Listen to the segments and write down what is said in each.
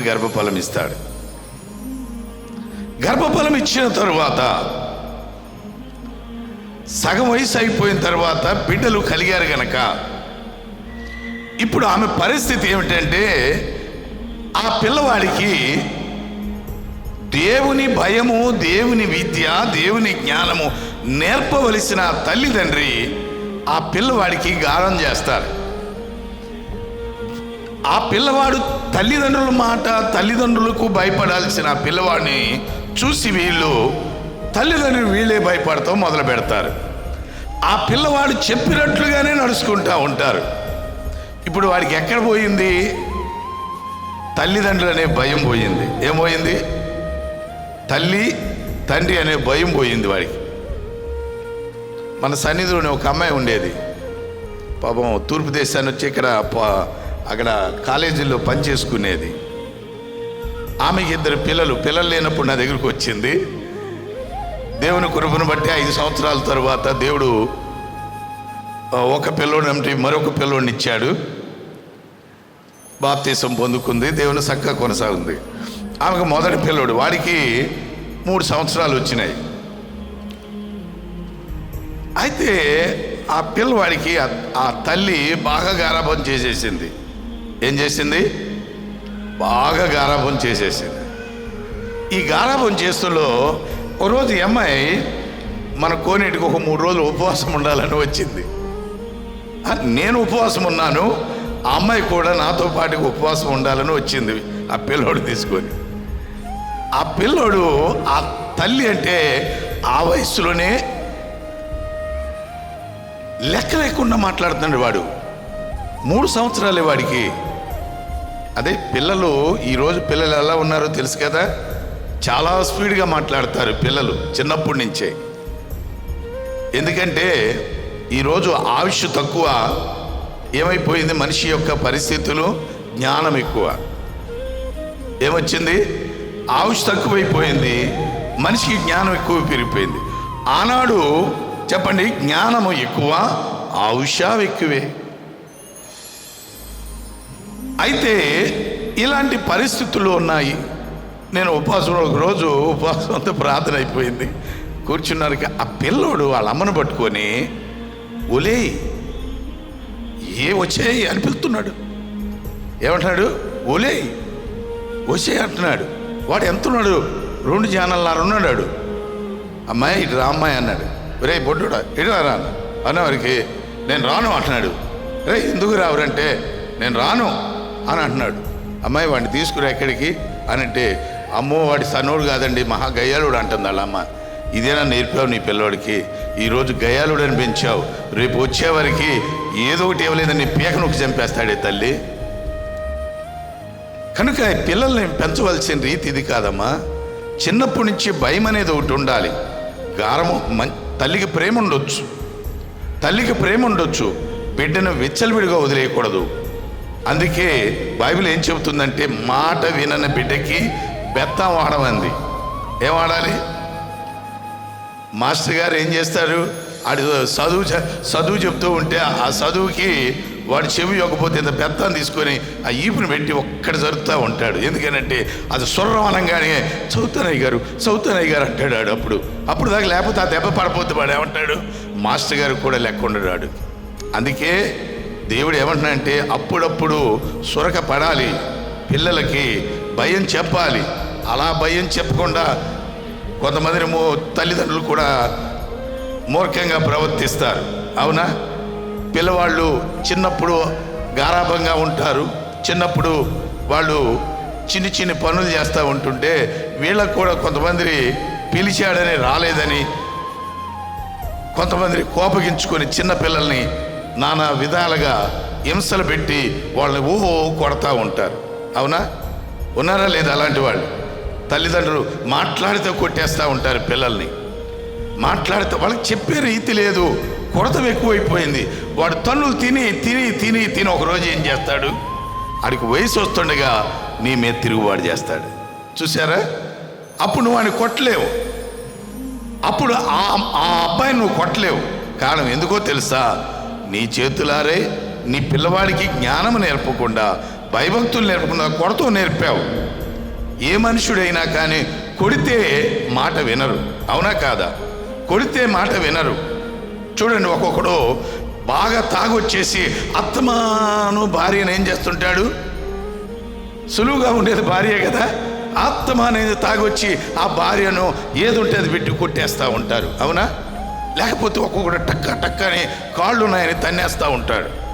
దేవుడు గర్భఫలం ఇస్తాడు. గర్భఫలం ఇచ్చిన తరువాత సగం వయసు అయిపోయిన తర్వాత బిడ్డలు కలిగారు గనక ఇప్పుడు ఆమె పరిస్థితి ఏమిటంటే ఆ పిల్లవాడికి దేవుని భయము దేవుని విద్య దేవుని జ్ఞానము నేర్పవలసిన తల్లిదండ్రి ఆ పిల్లవాడికి గారం చేస్తారు. ఆ పిల్లవాడు తల్లిదండ్రుల మాట తల్లిదండ్రులకు భయపడాల్సిన ఆ పిల్లవాడిని చూసి వీళ్ళు తల్లిదండ్రులు వీళ్ళే భయపడతాం మొదలు పెడతారు. ఆ పిల్లవాడు చెప్పినట్లుగానే నడుచుకుంటా ఉంటారు. ఇప్పుడు వాడికి ఎక్కడ పోయింది? తల్లిదండ్రులు అనే భయం పోయింది. ఏం పోయింది? తల్లి తండ్రి అనే భయం పోయింది వాడికి. మన సన్నిధిలోనే ఒక అమ్మాయి ఉండేది. పాపం తూర్పు దేశాన్ని వచ్చి ఇక్కడ పా అక్కడ కాలేజీలో పనిచేసుకునేది ఆమెకి ఇద్దరు పిల్లలు పిల్లలు లేనప్పుడు నా దగ్గరకు వచ్చింది. దేవుని కృపను బట్టి ఐదు సంవత్సరాల తర్వాత దేవుడు ఒక పిల్లోడి అంటే మరొక పిల్లోడిని ఇచ్చాడు. బాప్తీసం పొందుకుంది దేవుని చక్కగా కొనసాగుంది. ఆమెకు మొదటి పిల్లోడు వాడికి మూడు సంవత్సరాలు వచ్చినాయి. అయితే ఆ పిల్లవాడికి ఆ- తల్లి బాగా గారాభం చేసేసింది. ఏం చేసింది? బాగా గారాభం చేసేసింది. ఈ గారాభం చేస్తులో ఒకరోజు రోజు ఈ అమ్మాయి మన కోనేటికి ఒక మూడు రోజులు ఉపవాసం ఉండాలని వచ్చింది. నేను ఉపవాసం ఉన్నాను ఆ అమ్మాయి కూడా నాతో పాటు ఉపవాసం ఉండాలని వచ్చింది ఆ పిల్లోడు తీసుకొని. ఆ పిల్లోడు ఆ తల్లి అంటే ఆ వయసులోనే లెక్క లేకుండా మాట్లాడుతున్నాడు వాడు. మూడు సంవత్సరాలే వాడికి. అదే పిల్లలు ఈరోజు పిల్లలు ఎలా ఉన్నారో తెలుసు కదా? చాలా స్పీడ్గా మాట్లాడతారు పిల్లలు చిన్నప్పటి నుంచే. ఎందుకంటే ఈరోజు ఆయుష్ తక్కువ ఏమైపోయింది మనిషి యొక్క పరిస్థితులు? జ్ఞానం ఎక్కువ. ఏమొచ్చింది? ఆయుష్ తక్కువైపోయింది మనిషికి జ్ఞానం ఎక్కువ పెరిగిపోయింది. ఆనాడు చెప్పండి జ్ఞానము ఎక్కువ ఆయుష ఎక్కువే. అయితే ఇలాంటి పరిస్థితులు ఉన్నాయి. నేను ఉపవాసం ఒక రోజు ఉపవాసం అంతా ప్రార్థన అయిపోయింది. కూర్చున్నారు ఆ పిల్లోడు వాళ్ళ అమ్మను పట్టుకొని ఒలే ఏ వచ్చాయి అని పిలుతున్నాడు. ఏమంటున్నాడు? ఒలే వచ్చే అంటున్నాడు. వాడు ఎంత ఉన్నాడు రెండు జానల్లారు ఉన్నాడు అమ్మాయి ఇటు రా అమ్మాయి అన్నాడు. రే బొడ్డుడా ఇటు రా అన్నవారికి నేను రాను అంటున్నాడు. రే ఎందుకు రావురంటే నేను రాను. అని అంటున్నాడు. అమ్మాయి వాడిని తీసుకురా ఎక్కడికి? అని అంటే అమ్మో వాడి సన్నోడు కాదండి మహా గయ్యాలుడు అంటుంది వాళ్ళ అమ్మ. ఇదేనా నేర్పావు నీ పిల్లవాడికి ఈరోజు గయ్యాలుడని పెంచావు. రేపు వచ్చేవారికి ఏదో ఒకటి ఇవ్వలేదని పీక నొక్కి చంపేస్తాడే తల్లి. కనుక పిల్లల్ని పెంచవలసిన రీతి ఇది కాదమ్మా. చిన్నప్పటి నుంచి భయం అనేది ఒకటి ఉండాలి. గారము మం తల్లికి ప్రేమ ఉండొచ్చు. తల్లికి ప్రేమ ఉండొచ్చు. బిడ్డను విచ్చలవిడిగా వదిలేయకూడదు. అందుకే బైబిల్ ఏం చెబుతుందంటే మాట వినని బిడ్డకి బెత్తం వాడమంది. ఏం వాడాలి? మాస్టర్ గారు ఏం చేస్తారు? ఆడు చదువు చదువు చెప్తూ ఉంటే ఆ చదువుకి వాడు చెవి ఇవ్వకపోతే ఇంత బెత్తం తీసుకొని ఆ ఈపుని పెట్టి ఒక్కడ జరుపుతూ ఉంటాడు. ఎందుకనంటే అది స్వర్ణం అనగానే చదువుతానయ్య గారు చదువుతానయ్య గారు అంటాడు ఆడు అప్పుడు. అప్పుడు దాకా లేకపోతే ఆ దెబ్బ పడిపోతే వాడు ఏమంటాడు? మాస్టర్ గారు కూడా లెక్క ఉండడాడు అందుకే దేవుడు ఏమంటున్నాడంటే అప్పుడప్పుడు సురక పడాలి పిల్లలకి భయం చెప్పాలి. అలా భయం చెప్పకుండా కొంతమంది తల్లిదండ్రులు కూడా మూర్ఖంగా ప్రవర్తిస్తారు. అవునా? పిల్లవాళ్ళు చిన్నప్పుడు గారాభంగా ఉంటారు. చిన్నప్పుడు వాళ్ళు చిన్ని చిన్ని పనులు చేస్తూ ఉంటుంటే వీళ్ళకు కూడా కొంతమంది పిలిచాడని రాలేదని కొంతమంది కోపగించుకొని చిన్న పిల్లల్ని నానా విధాలుగా హింసలు పెట్టి వాళ్ళని ఊహో కొడతా ఉంటారు. అవునా? ఉన్నారా లేదా అలాంటి వాళ్ళు? తల్లిదండ్రులు మాట్లాడితే కొట్టేస్తూ ఉంటారు పిల్లల్ని. మాట్లాడితే వాళ్ళకి చెప్పే రీతి లేదు. కొడతం ఎక్కువైపోయింది. వాడు తన్నులు తిని తిని తిని తిని ఒకరోజు ఏం చేస్తాడు? ఆడికి వయసు వస్తుండగా నీ మీద తిరుగుబాటు చేస్తాడు. చూసారా అప్పుడు నువ్వు వాడిని కొట్టలేవు. అప్పుడు ఆ ఆ అబ్బాయిని నువ్వు కొట్టలేవు. కారణం ఎందుకో తెలుసా? నీ చేతులారే నీ పిల్లవాడికి జ్ఞానం నేర్పకుండా భయభక్తులు నేర్పకుండా కొడతో నేర్పావు. ఏ మనుషుడైనా కానీ కొడితే మాట వినరు. అవునా కాదా? కొడితే మాట వినరు. చూడండి ఒక్కొక్కడు బాగా తాగొచ్చేసి అత్తమాను భార్యను ఏం చేస్తుంటాడు? సులువుగా ఉండేది భార్యే కదా? ఆత్మ అనేది తాగొచ్చి ఆ భార్యను ఏది ఉంటే అది పెట్టి కొట్టేస్తూ ఉంటారు. అవునా? లేకపోతే ఒక్కొక్కడు టక్క టక్క అని కాళ్ళు ఉన్నాయని తన్నేస్తూ ఉంటాడు.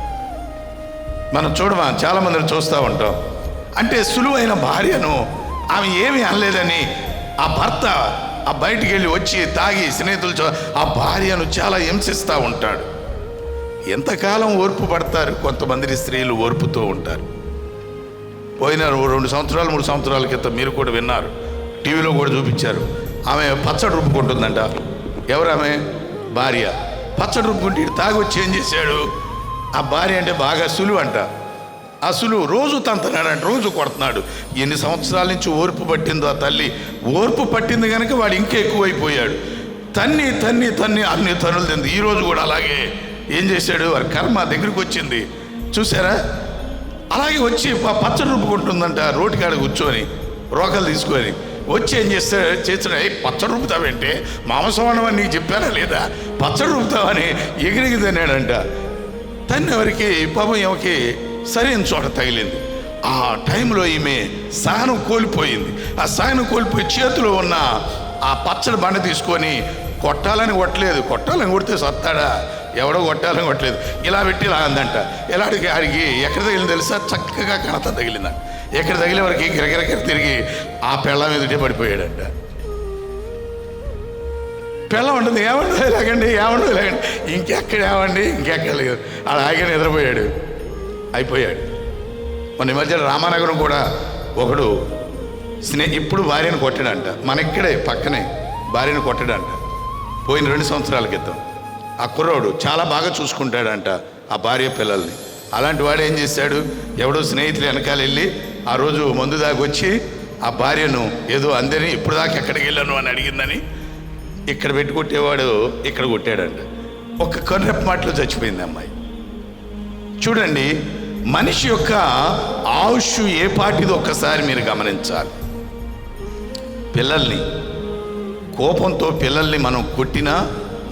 మనం చూడమా చాలా మందిని చూస్తూ ఉంటాం. అంటే సులువైన భార్యను ఆమె ఏమీ అనలేదని ఆ భర్త ఆ బయటికి వెళ్ళి వచ్చి తాగి స్నేహితులతో ఆ భార్యను చాలా హింసిస్తూ ఉంటాడు. ఎంతకాలం ఓర్పు పడతారు కొంతమంది స్త్రీలు ఓర్పుతూ ఉంటారు. పోయిన రెండు సంవత్సరాలు మూడు సంవత్సరాల క్రితం మీరు కూడా విన్నారు. టీవీలో కూడా చూపించారు. ఆమె పచ్చడి రుబ్బుకుంటుందంట. ఎవరు ఆమె? భార్య. పచ్చడి రుబ్బుకుంటే ఈడు వచ్చి ఏం చేశాడు? ఆ భార్య అంటే బాగా సులువు అంట. ఆ సులువు రోజు తంతున్నాడంట రోజు కొడుతున్నాడు. ఎన్ని సంవత్సరాల నుంచి ఓర్పు పట్టిందో ఆ తల్లి. ఓర్పు పట్టింది కనుక వాడు ఇంకా ఎక్కువైపోయాడు. తన్ని తన్ని తన్ని అన్ని తనులు తింది. ఈరోజు కూడా అలాగే. ఏం చేశాడు? వారి కర్మ దగ్గరికి వచ్చింది. చూసారా అలాగే వచ్చి పచ్చడి రుబ్బుకుంటుందంట రోడ్డు కాడ కూర్చొని రోకలు తీసుకొని. వచ్చి ఏం చేస్తా చేస్తాడు "ఏయ్, పచ్చడి రుబ్బుతావంటే? మాంసం అని నీకు చెప్పానా లేదా? పచ్చడి రుబ్బుతావని ఎగిరిగి తిన్నాడంట. తన్నెవరికి పాపం ఎవరికి సరైన చోట తగిలింది. ఆ టైంలో ఈమె సహనం కోల్పోయింది. ఆ సహనం కోల్పోయి చేతిలో ఉన్న ఆ పచ్చడి బండ తీసుకొని కొట్టాలని కొట్టలేదు. కొట్టాలని కొడితే సత్తాడా? ఎవడో కొట్టాలని కొట్టలేదు. ఇలా పెట్టి ఇలా అందంట. ఇలా అడిగి అడిగి ఎక్కడ తగిలింది తెలుసా? చక్కగా కణత తగిలిందంట. ఎక్కడ తగిలే వరకు గిరగిరగిర తిరిగి ఆ పెళ్ళ మీదటే పడిపోయాడంట. పెళ్ళం ఉంటుంది ఏమంటుంది ఇలాగండి ఏమంటుంది ఇలాగండి ఇంకెక్కడ ఏమండి ఇంకెక్కడ లేదు. అలా ఆగి నిద్రపోయాడు అయిపోయాడు. మొన్న ఈ మధ్య రామానగరం కూడా ఒకడు స్నే ఇప్పుడు భార్యను కొట్టాడంట. మన ఇక్కడే పక్కనే భార్యను కొట్టాడంట. పోయిన రెండు సంవత్సరాల క్రితం. ఆ కుర్రోడు చాలా బాగా చూసుకుంటాడంట ఆ భార్య పిల్లల్ని. అలాంటి వాడు ఏం చేశాడు? ఎవడో స్నేహితులు వెనకాల వెళ్ళి ఆ రోజు మందు దాకా వచ్చి ఆ భార్యను ఏదో అందరినీ ఇప్పుడు దాకా ఎక్కడికి వెళ్ళాను అని అడిగిందని ఇక్కడ పెట్టి కొట్టేవాడు ఇక్కడ కొట్టాడంట. ఒక్క కర్రెప్ప మాటలో చచ్చిపోయింది అమ్మాయి. చూడండి మనిషి యొక్క ఆయుష్ ఏ పాటిది ఒక్కసారి మీరు గమనించాలి. పిల్లల్ని కోపంతో పిల్లల్ని మనం కొట్టినా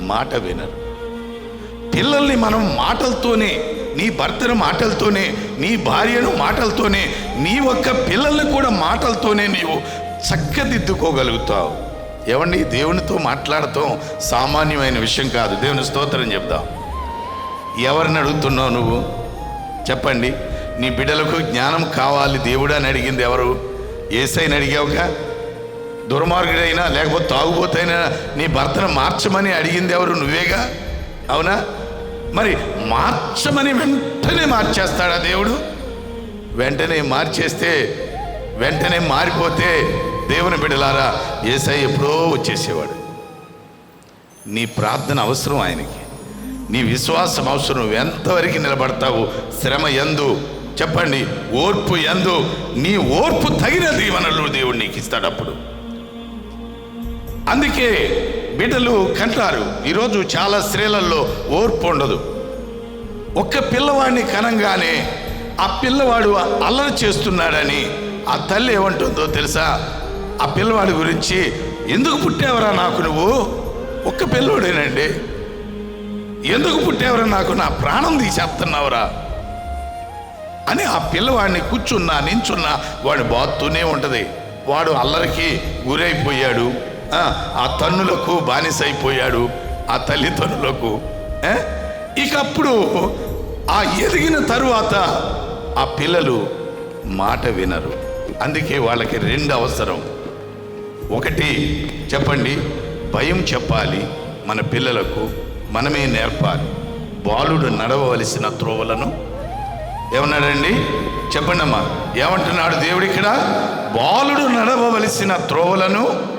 మాట వినరు. పిల్లల్ని మనం మాటలతోనే నీ భర్తను మాటలతోనే నీ భార్యను మాటలతోనే నీ ఒక్క పిల్లల్ని కూడా మాటలతోనే నీవు చక్కదిద్దుకోగలుగుతావు. ఏమండి దేవునితో మాట్లాడటం సామాన్యమైన విషయం కాదు. దేవుని స్తోత్రం చెప్దాం. ఎవరిని అడుగుతున్నావు నువ్వు? చెప్పండి. నీ బిడ్డలకు జ్ఞానం కావాలి. దేవుడా అని అడిగింది ఎవరు? ఏసైని అడిగావుగా? దుర్మార్గుడైనా లేకపోతే తాగుబోతైనా నీ భర్తను మార్చమని అడిగింది ఎవరు? నువ్వేగా? అవునా? మరి మార్చమని వెంటనే మార్చేస్తాడా దేవుడు? వెంటనే మార్చేస్తే వెంటనే మారిపోతే దేవుని బిడలారా ఏసై ఎప్పుడో వచ్చేసేవాడు. నీ ప్రార్థన అవసరం ఆయనకి. నీ విశ్వాసం అవసరం. నువ్వు ఎంతవరకు నిలబడతావు? శ్రమ ఎందు చెప్పండి ఓర్పు ఎందు నీ ఓర్పు తగిన దీవెనలు దేవుడు నీకు ఇస్తాడు అప్పుడు. అందుకే బిడ్డలు కంటారు ఈరోజు చాలా స్త్రీలలో ఓర్పు ఉండదు. ఒక్క పిల్లవాడిని కనంగానే ఆ పిల్లవాడు అల్లరి చేస్తున్నాడని ఆ తల్లి ఏమంటుందో తెలుసా? ఆ పిల్లవాడి గురించి ఎందుకు పుట్టేవరా నాకు నువ్వు? ఒక్క పిల్లోడేనండి. ఎందుకు పుట్టావరా నాకు? నా ప్రాణం తీసేస్తున్నావురా అని ఆ పిల్లవాడిని కూర్చున్నా నించున్నా వాడు బాత్తూనే ఉంటుంది. వాడు అల్లరికి గురైపోయాడు. ఆ, తన్నులకు బానిసైపోయాడు. ఆ తల్లి తన్నులకు. ఇకప్పుడు ఆ ఎదిగిన తరువాత ఆ పిల్లలు మాట వినరు. అందుకే వాళ్ళకి రెండు అవసరం. ఒకటి చెప్పండి భయం చెప్పాలి మన పిల్లలకు మనమే నేర్పాలి. బాలుడు నడవవలసిన త్రోవలను. ఏమన్నాడండి చెప్పండి అమ్మా ఏమంటున్నాడు దేవుడు ఇక్కడ? బాలుడు నడవవలసిన త్రోవలను